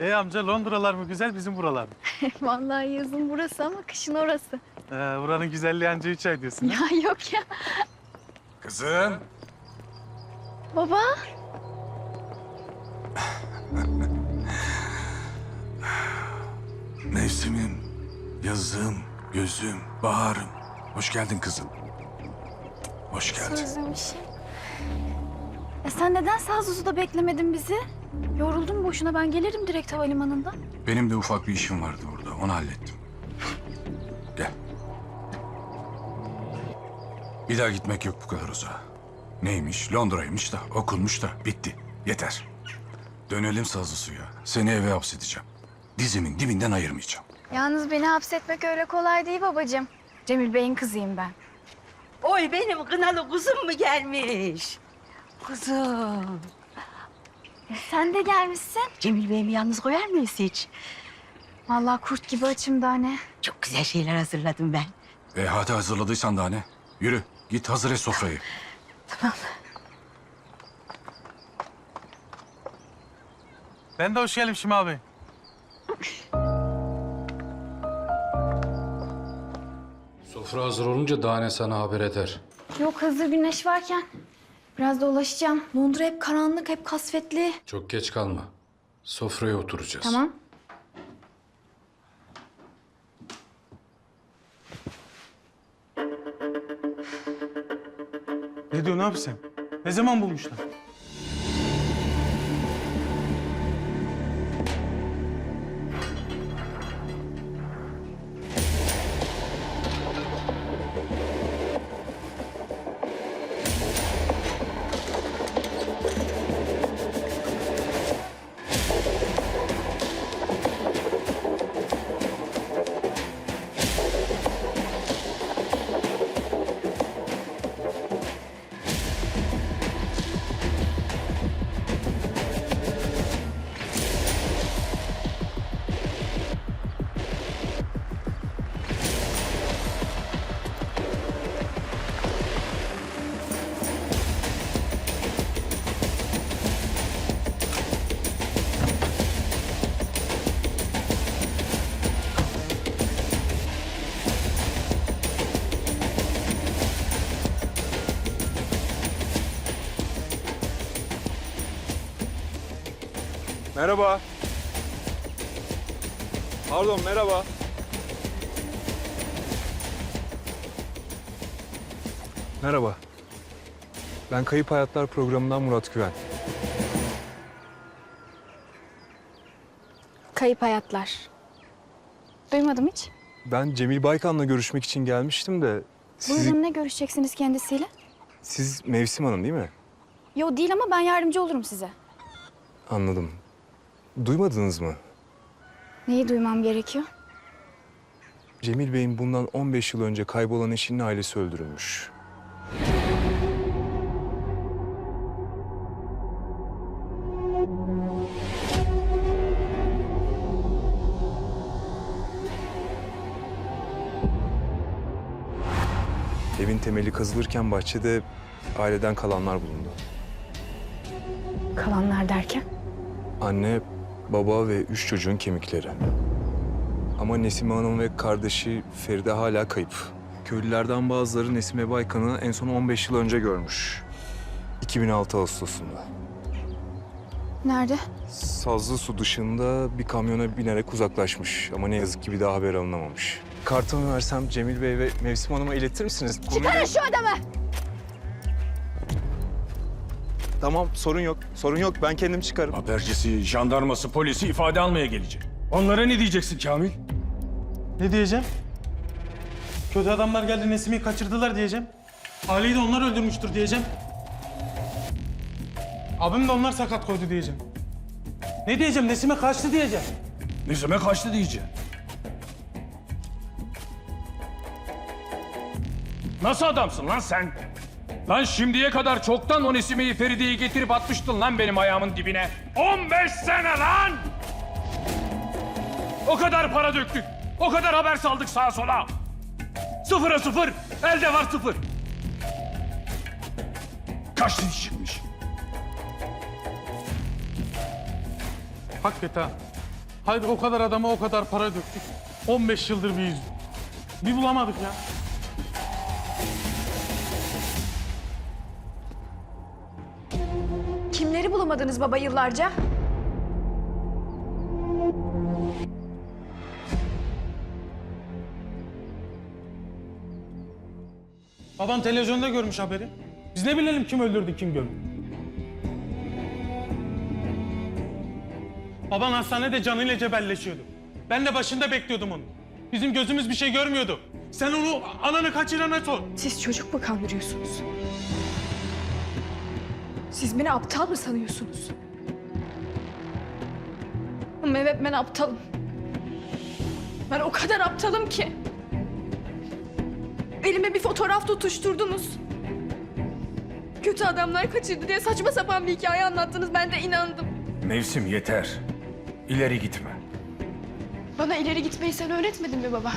E amca Londralar mı güzel bizim buralar mı? Vallahi yazın burası ama kışın orası. Ee, buranın güzelliği anca üç ay diyorsun. Ya yok ya. Kızım. Baba. Mevsimim, yazım, gözüm, baharım. Hoş geldin kızım. Hoş geldin. Özlemişim. E sen neden Sazlısu'da beklemedin bizi? Yoruldum boşuna ben gelirim direkt havalimanından. Benim de ufak bir işim vardı orada. Onu hallettim. Gel. Bir daha gitmek yok bu kadar uzağa. Neymiş? Londra'ymış da, okulmuş da. Bitti. Yeter. Dönelim sazlı suya. Seni eve hapsedeceğim. Dizimin dibinden ayırmayacağım. Yalnız beni hapsetmek öyle kolay değil babacığım. Cemil Bey'in kızıyım ben. Oy benim kınalı kuzum mu gelmiş? Kuzum. Sen de gelmişsin. Cemil Bey'imi yalnız koyar mıyız hiç? Vallahi kurt gibi açım da ne. Çok güzel şeyler hazırladım ben. E hadi hazırladıysan daha ne? Yürü. Git hazır et sofrayı. Ben de hoş gelmişim abi. Sofra hazır olunca Dane sana haber eder. Yok hazır güneş varken. Biraz dolaşacağım. Londra hep karanlık, hep kasvetli. Çok geç kalma. Sofraya oturacağız. Tamam. Ne diyorsun abi sen? Ne zaman bulmuşlar? Merhaba. Pardon, merhaba. Merhaba. Ben Kayıp Hayatlar programından Murat Güven. Kayıp hayatlar. Duymadım hiç. Ben Cemil Baykan'la görüşmek için gelmiştim de... Sizi, Buyurun ne görüşeceksiniz kendisiyle? siz Mevsim Hanım değil mi? Yo değil ama ben yardımcı olurum size. Anladım. Duymadınız mı? Neyi duymam gerekiyor? Cemil Bey'in bundan 15 yıl önce kaybolan eşinin ailesi öldürülmüş. Evin temeli kazılırken bahçede aileden kalanlar bulundu. Kalanlar derken? Anne, baba ve üç çocuğun kemikleri. Ama Nesime Hanım ve kardeşi Feride hala kayıp. Köylülerden bazıları Nesime Baykan'ı en son 15 yıl önce görmüş. 2006 Ağustos'unda. Nerede? Sazlı su dışında bir kamyona binerek uzaklaşmış. Ama ne yazık ki bir daha haber alınamamış. Kartımı versem Cemil Bey ve Mevsim Hanım'a iletir misiniz? Çıkarın şu adamı! Tamam, sorun yok. Sorun yok. Ben kendim çıkarım. Habercisi, jandarması, polisi ifade almaya gelecek. Onlara ne diyeceksin Kamil? Ne diyeceğim? Kötü adamlar geldi Nesim'i kaçırdılar diyeceğim. Ali'yi de onlar öldürmüştür diyeceğim. Abim de onlar sakat koydu diyeceğim. Ne diyeceğim? Nesim'e kaçtı diyeceğim. Nizime kaçtı diyeceksin. Nasıl adamsın lan sen? Lan şimdiye kadar çoktan o Nesime'yi Feride'yi getirip atmıştın lan benim ayağımın dibine. 15 sene lan! O kadar para döktük. O kadar haber saldık sağa sola. Sıfıra sıfır. Elde var sıfır. Kaç diş çıkmış? Hakikaten. ha. Haydi o kadar adama o kadar para döktük. 15 yıldır bir yüz. Bir bulamadık ya. Kimleri bulamadınız baba yıllarca? Babam televizyonda görmüş haberi. Biz ne bilelim kim öldürdü kim gömdü. Baban hastanede canıyla cebelleşiyordu. Ben de başında bekliyordum onu. Bizim gözümüz bir şey görmüyordu. Sen onu ananı kaçırana sor. Siz çocuk mu kandırıyorsunuz? Siz beni aptal mı sanıyorsunuz? Ama evet ben aptalım. Ben o kadar aptalım ki. Elime bir fotoğraf tutuşturdunuz. Kötü adamlar kaçırdı diye saçma sapan bir hikaye anlattınız. Ben de inandım. Mevsim yeter. İleri gitme. Bana ileri gitmeyi sen öğretmedin mi baba?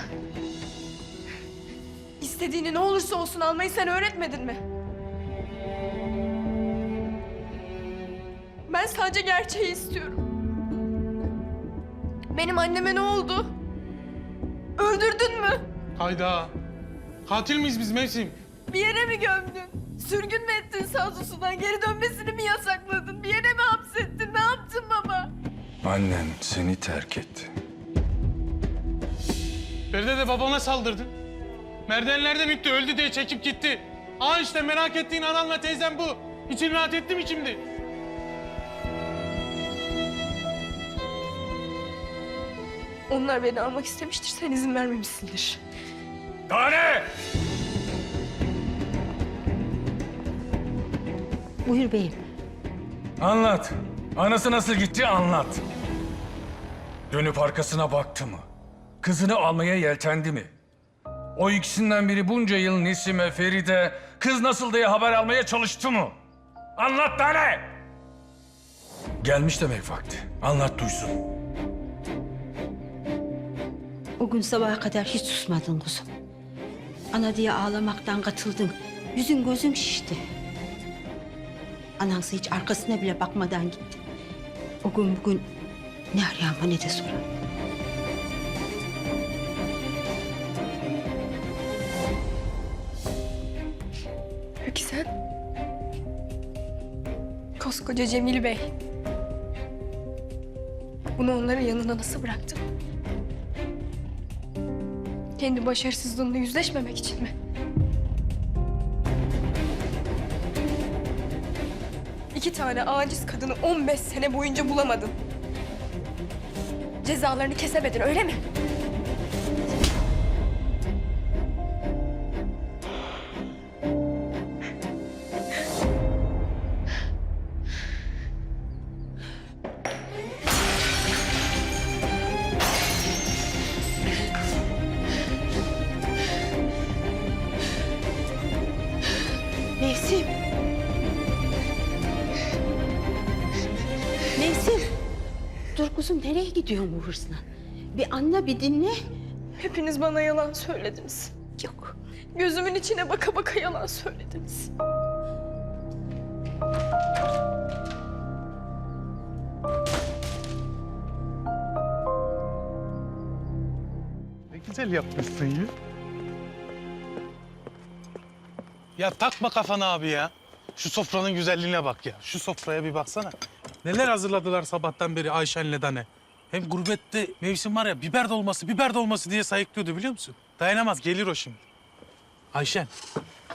İstediğini ne olursa olsun almayı sen öğretmedin mi? Ben sadece gerçeği istiyorum. Benim anneme ne oldu? Öldürdün mü? Hayda. Katil miyiz biz Mevsim? Bir yere mi gömdün? Sürgün mü ettin Sazus'undan? Geri dönmesini mi yasakladın? Bir yere mi hapsettin? Ne yaptın baba? Annen seni terk etti. Feride de babama saldırdı. Merdivenlerden itti, öldü diye çekip gitti. Aa işte merak ettiğin ananla teyzem bu. İçin rahat etti mi şimdi? Onlar beni almak istemiştir. Sen izin vermemişsindir. Tane! Buyur beyim. Anlat. Anası nasıl gitti anlat. Dönüp arkasına baktı mı? Kızını almaya yeltendi mi? O ikisinden biri bunca yıl Nesime, Feride, kız nasıl diye haber almaya çalıştı mı? Anlat tane! Gelmiş demek vakti. Anlat duysun. O gün sabaha kadar hiç susmadın kuzum. Ana diye ağlamaktan katıldın. Yüzün gözün şişti. Anansı hiç arkasına bile bakmadan gitti. O gün bugün ne arayama ne de soran. Peki sen? Koskoca Cemil Bey. Bunu onların yanına nasıl bıraktın? Kendi başarısızlığınla yüzleşmemek için mi? İki tane aciz kadını 15 sene boyunca bulamadın. Cezalarını kesemedin öyle mi? Nereye gidiyorsun bu hırsla? Bir anla bir dinle. Hepiniz bana yalan söylediniz. Yok. Gözümün içine baka baka yalan söylediniz. Ne güzel yapmışsın ya. Ya takma kafana abi ya. Şu sofranın güzelliğine bak ya. Şu sofraya bir baksana. Neler hazırladılar sabahtan beri Ayşen'le Dane. Hem gurbette mevsim var ya biber dolması, biber dolması diye sayıklıyordu biliyor musun? Dayanamaz gelir o şimdi. Ayşen,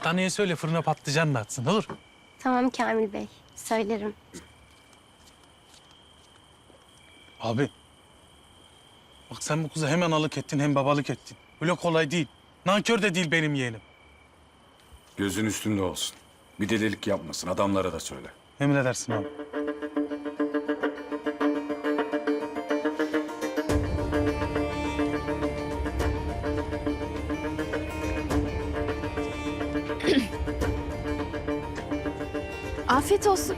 Dane'ye söyle fırına patlıcan da atsın olur. Tamam Kamil Bey, söylerim. Abi. Bak sen bu kızı hemen alık ettin hem babalık ettin. Öyle kolay değil. Nankör de değil benim yeğenim. Gözün üstünde olsun. Bir delilik yapmasın. Adamlara da söyle. Emredersin abi. Afiyet olsun.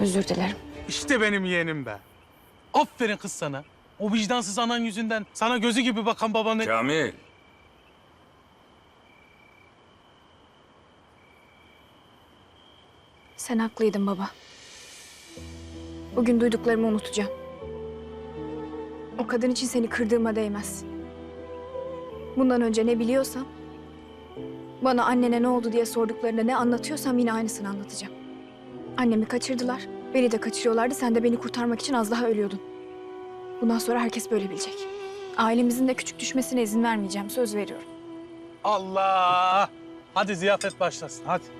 Özür dilerim. İşte benim yeğenim be. Aferin kız sana. O vicdansız anan yüzünden sana gözü gibi bakan babanı... Kamil. Sen haklıydın baba. Bugün duyduklarımı unutacağım. O kadın için seni kırdığıma değmez. Bundan önce ne biliyorsam... ...bana annene ne oldu diye sorduklarında ne anlatıyorsam yine aynısını anlatacağım. Annemi kaçırdılar. Beni de kaçırıyorlardı. Sen de beni kurtarmak için az daha ölüyordun. Bundan sonra herkes böyle bilecek. Ailemizin de küçük düşmesine izin vermeyeceğim. Söz veriyorum. Allah! Hadi ziyafet başlasın, hadi.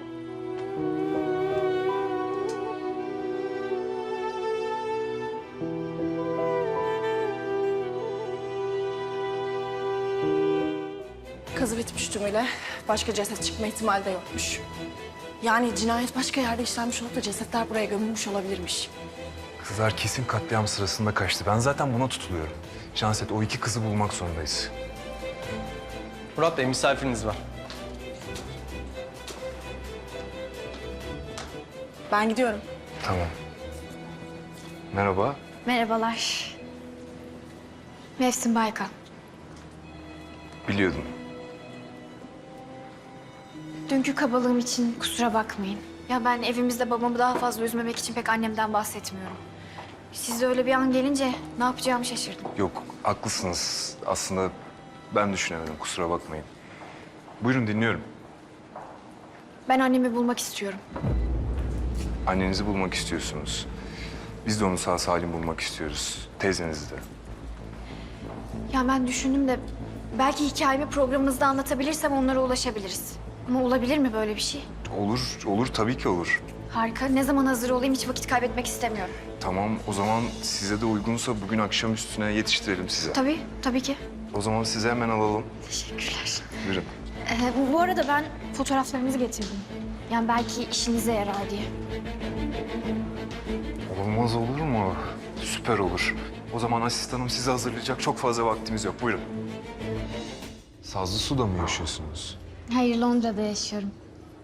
Tümüyle. Başka ceset çıkma ihtimali de yokmuş. Yani cinayet başka yerde işlenmiş olup da cesetler buraya gömülmüş olabilirmiş. Kızlar kesin katliam sırasında kaçtı. Ben zaten buna tutuluyorum. Canset o iki kızı bulmak zorundayız. Murat Bey misafiriniz var. Ben gidiyorum. Tamam. Merhaba. Merhabalar. Mevsim Baykan. Biliyordum. Dünkü kabalığım için kusura bakmayın. Ya ben evimizde babamı daha fazla üzmemek için pek annemden bahsetmiyorum. Siz de öyle bir an gelince ne yapacağımı şaşırdım. Yok, haklısınız. Aslında ben düşünemedim. Kusura bakmayın. Buyurun dinliyorum. Ben annemi bulmak istiyorum. Annenizi bulmak istiyorsunuz. Biz de onu sağ salim bulmak istiyoruz. Teyzenizi de. Ya ben düşündüm de belki hikayemi programınızda anlatabilirsem onlara ulaşabiliriz. Ama olabilir mi böyle bir şey? Olur, olur. Tabii ki olur. Harika. Ne zaman hazır olayım hiç vakit kaybetmek istemiyorum. Tamam, o zaman size de uygunsa bugün akşam üstüne yetiştirelim size. Tabii, tabii ki. O zaman size hemen alalım. Teşekkürler. Buyurun. Ee, bu- bu arada ben fotoğraflarınızı getirdim. Yani belki işinize yarar diye. Olmaz olur mu? Süper olur. O zaman asistanım sizi hazırlayacak. Çok fazla vaktimiz yok. Buyurun. Sazlı suda mı yaşıyorsunuz? Hayır Londra'da yaşıyorum.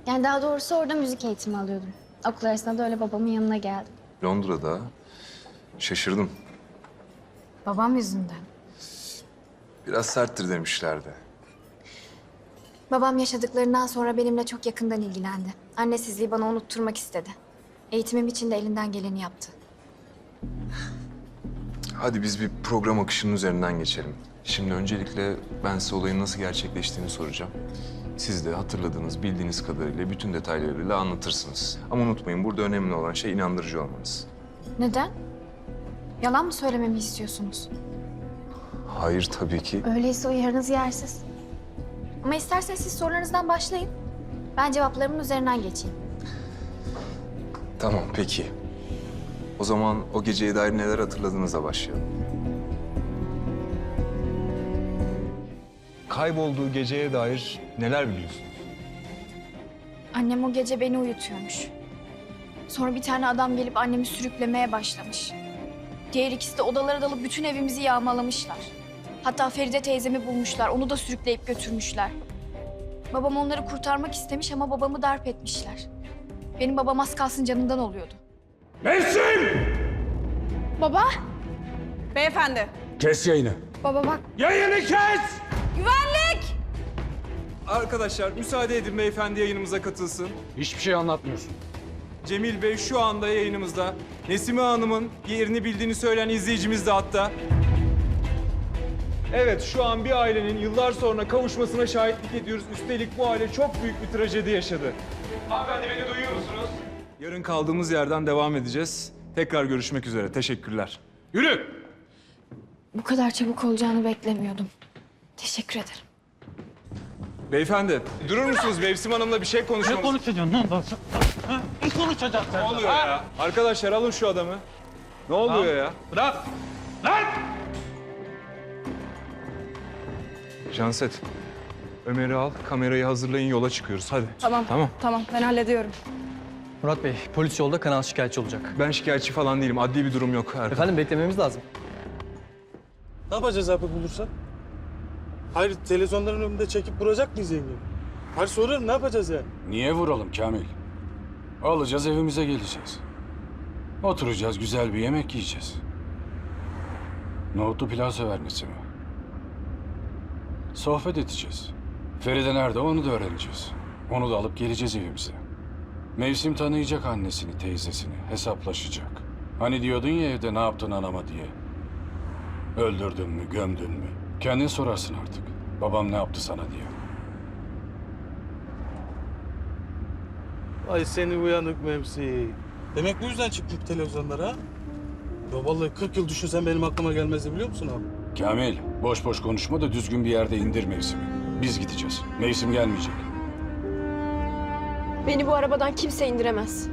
Yani daha doğrusu orada müzik eğitimi alıyordum. Okul arasında da öyle babamın yanına geldim. Londra'da. Şaşırdım. Babam yüzünden. Biraz serttir demişlerdi. Babam yaşadıklarından sonra benimle çok yakından ilgilendi. Annesizliği bana unutturmak istedi. Eğitimim için de elinden geleni yaptı. Hadi biz bir program akışının üzerinden geçelim. Şimdi öncelikle ben size olayın nasıl gerçekleştiğini soracağım. Siz de hatırladığınız, bildiğiniz kadarıyla bütün detaylarıyla anlatırsınız. Ama unutmayın burada önemli olan şey inandırıcı olmanız. Neden? Yalan mı söylememi istiyorsunuz? Hayır tabii ki. Öyleyse uyarınız yersiz. Ama isterseniz siz sorularınızdan başlayın. Ben cevaplarımın üzerinden geçeyim. Tamam peki. O zaman o geceye dair neler hatırladığınızla başlayalım. Kaybolduğu geceye dair neler biliyorsunuz? Annem o gece beni uyutuyormuş. Sonra bir tane adam gelip annemi sürüklemeye başlamış. Diğer ikisi de odalara dalıp bütün evimizi yağmalamışlar. Hatta Feride teyzemi bulmuşlar, onu da sürükleyip götürmüşler. Babam onları kurtarmak istemiş ama babamı darp etmişler. Benim babam az kalsın canından oluyordu. Mevsim! Baba, Beyefendi. Kes yayını. baba bak. Yayını kes! Arkadaşlar müsaade edin beyefendi yayınımıza katılsın. Hiçbir şey anlatmıyorsun. Cemil Bey şu anda yayınımızda. Nesime Hanım'ın yerini bildiğini söyleyen izleyicimiz de hatta. Evet şu an bir ailenin yıllar sonra kavuşmasına şahitlik ediyoruz. Üstelik bu aile çok büyük bir trajedi yaşadı. Hanımefendi beni duyuyor musunuz? Yarın kaldığımız yerden devam edeceğiz. Tekrar görüşmek üzere. Teşekkürler. Yürü! Bu kadar çabuk olacağını beklemiyordum. Teşekkür ederim. Beyefendi durur musunuz? Mevsim Hanım'la bir şey Ne konuşmamız... konuşacaksın lan? Ha? Ne konuşacaksın sen? Ne oluyor ya? Arkadaşlar alın şu adamı. Ne oluyor ya? Bırak! Lan! Canset, Ömer'i al, kamerayı hazırlayın, yola çıkıyoruz. Hadi. Tamam. Tamam. Tamam ben hallediyorum. Murat Bey, polis yolda kanal şikayetçi olacak. Ben şikayetçi falan değilim. Adli bir durum yok. Erkan. Efendim beklememiz lazım. Ne yapacağız abi bulursak? Hayır televizyonların önünde çekip vuracak mıyız yengemi? Hayır soruyorum ne yapacağız ya? Niye vuralım Kamil? Alacağız evimize geleceğiz. Oturacağız, güzel bir yemek yiyeceğiz. Nohutlu pilav sever Nesime. Sohbet edeceğiz. Feride nerede onu da öğreneceğiz. Onu da alıp geleceğiz evimize. Mevsim tanıyacak annesini, teyzesini, hesaplaşacak. Hani diyordun ya evde ne yaptın anama diye. Öldürdün mü, gömdün mü? Kendin sorarsın artık. Babam ne yaptı sana diye. Ay seni uyanık Memsi. Demek bu yüzden çıktık televizyonlara ha? Ya vallahi 40 yıl düşünsen benim aklıma gelmezdi biliyor musun abi? Kamil, boş boş konuşma da düzgün bir yerde indir mevsimi. Biz gideceğiz. Mevsim gelmeyecek. Beni bu arabadan kimse indiremez.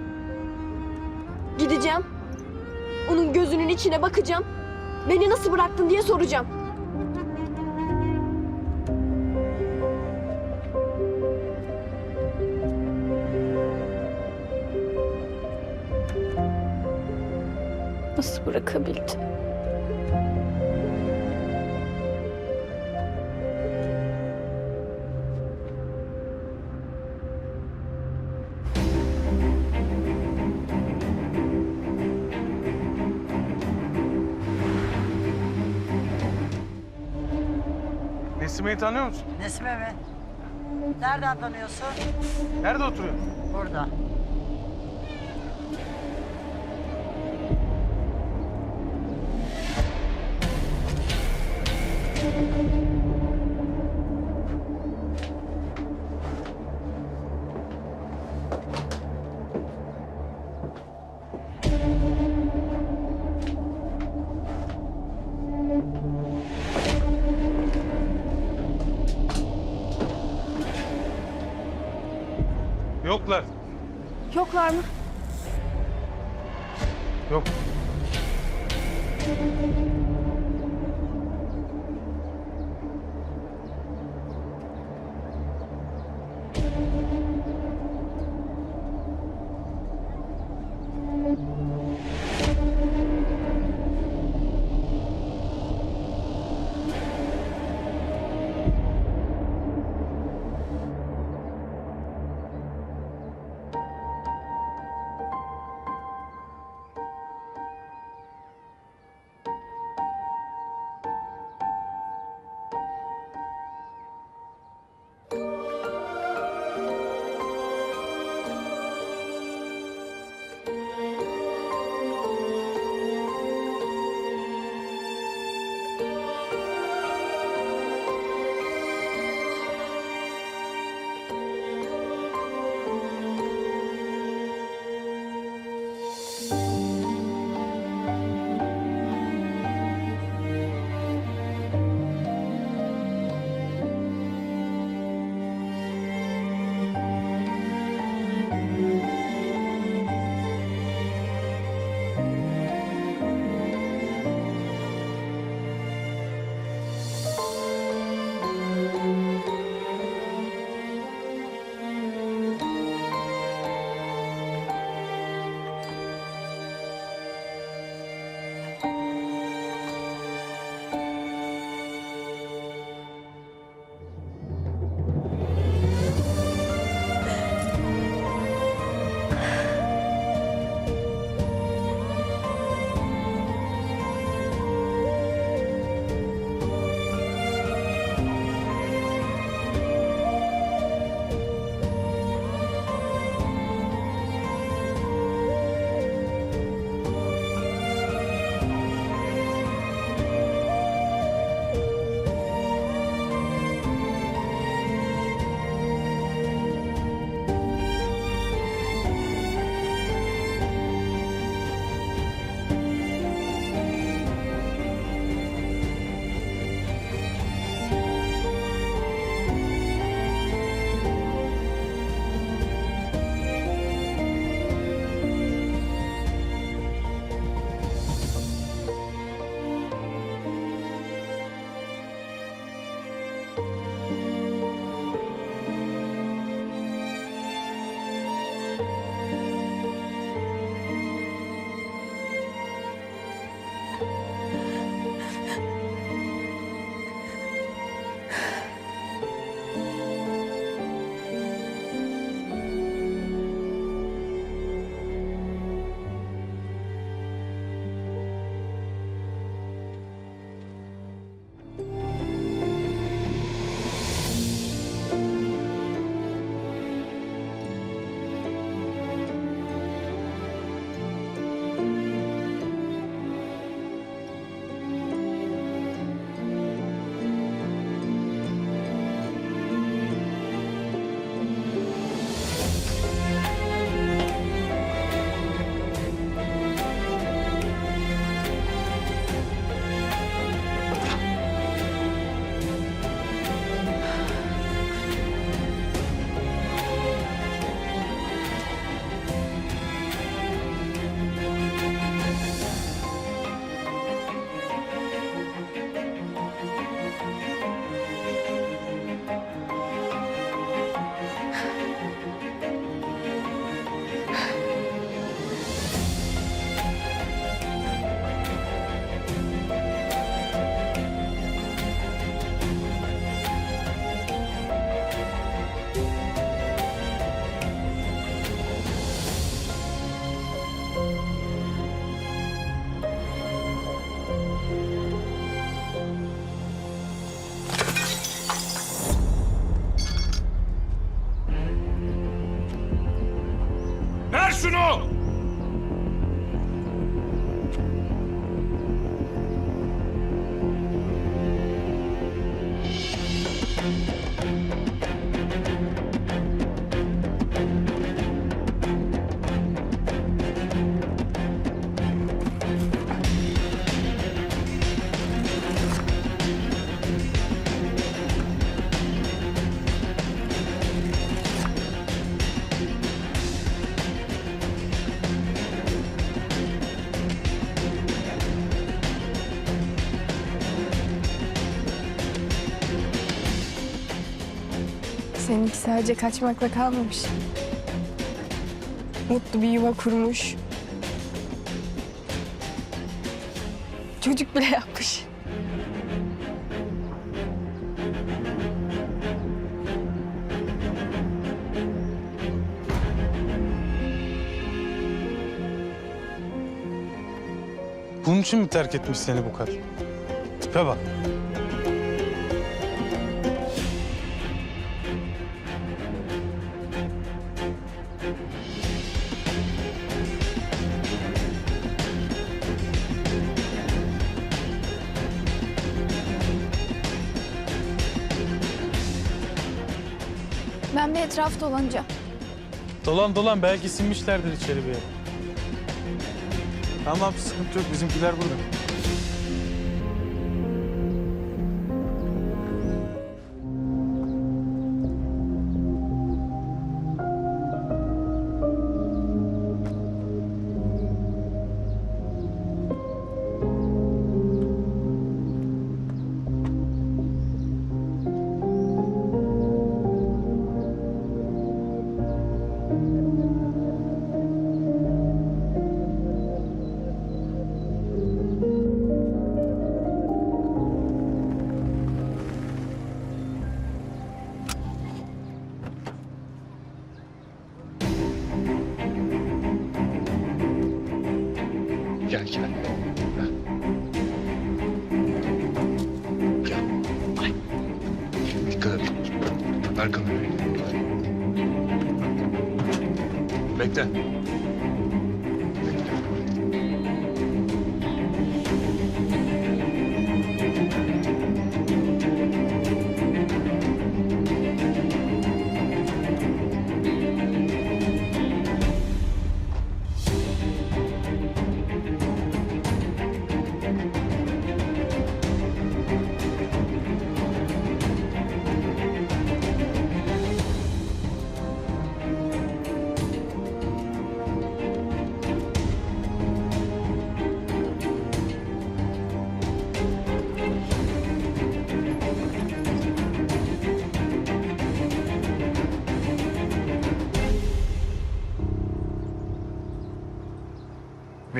Gideceğim. Onun gözünün içine bakacağım. Beni nasıl bıraktın diye soracağım. Nesime'yi tanıyor musun? Nesime mi? Nereden tanıyorsun? Nerede oturuyor? Burada. Yoklar mı? Seninki sadece kaçmakla kalmamış. Mutlu bir yuva kurmuş. Çocuk bile yapmış. Bunun için mi terk etmiş seni bu kadın? Tipe bak. Etraf dolanacağım. Dolan dolan belki sinmişlerdir içeri bir yere. Tamam sıkıntı yok bizimkiler burada.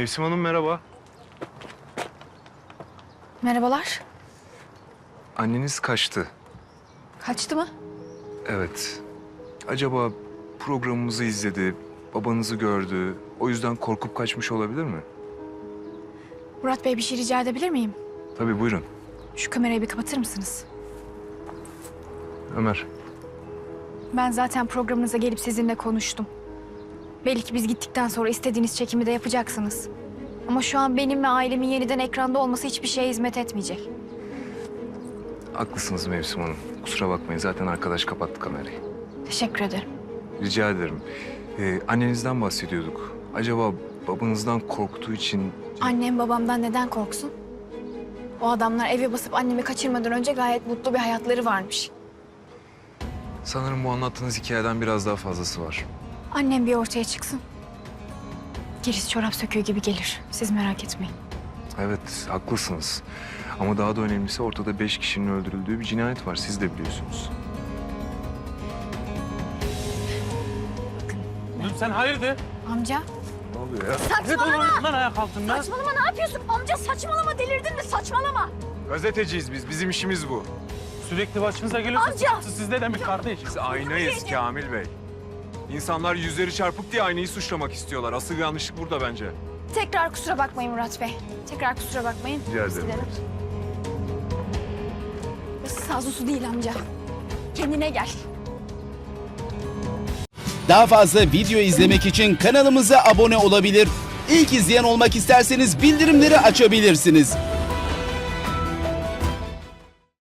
Mevsim Hanım merhaba. Merhabalar. Anneniz kaçtı. Kaçtı mı? Evet. Acaba programımızı izledi, babanızı gördü. O yüzden korkup kaçmış olabilir mi? Murat Bey bir şey rica edebilir miyim? Tabii buyurun. Şu kamerayı bir kapatır mısınız? Ömer. Ben zaten programınıza gelip sizinle konuştum. Belki biz gittikten sonra istediğiniz çekimi de yapacaksınız. Ama şu an benim ve ailemin yeniden ekranda olması hiçbir şeye hizmet etmeyecek. Haklısınız Mevsim Hanım. Kusura bakmayın zaten arkadaş kapattı kamerayı. Teşekkür ederim. Rica ederim. Ee, annenizden bahsediyorduk. Acaba babanızdan korktuğu için... Annem babamdan neden korksun? O adamlar eve basıp annemi kaçırmadan önce gayet mutlu bir hayatları varmış. Sanırım bu anlattığınız hikayeden biraz daha fazlası var. Annem bir ortaya çıksın. Gerisi çorap söküğü gibi gelir. Siz merak etmeyin. Evet, haklısınız. Ama daha da önemlisi ortada beş kişinin öldürüldüğü bir cinayet var. Siz de biliyorsunuz. Oğlum sen hayırdır? Amca. Ne oluyor ya? Ne dolanıyorsun lan ayak altında? Saçmalama ne yapıyorsun? Amca saçmalama delirdin mi? Saçmalama. Gazeteciyiz biz. Bizim işimiz bu. Sürekli başınıza geliyorsa Amca! sizde de mi kardeş? Biz aynayız Kamil Bey. İnsanlar yüzleri çarpık diye aynayı suçlamak istiyorlar. Asıl yanlışlık burada bence. Tekrar kusura bakmayın Murat Bey. Tekrar kusura bakmayın. Rica ederim. dilerim. Sazı su değil amca. Kendine gel. Daha fazla video izlemek için kanalımıza abone olabilir. İlk izleyen olmak isterseniz bildirimleri açabilirsiniz.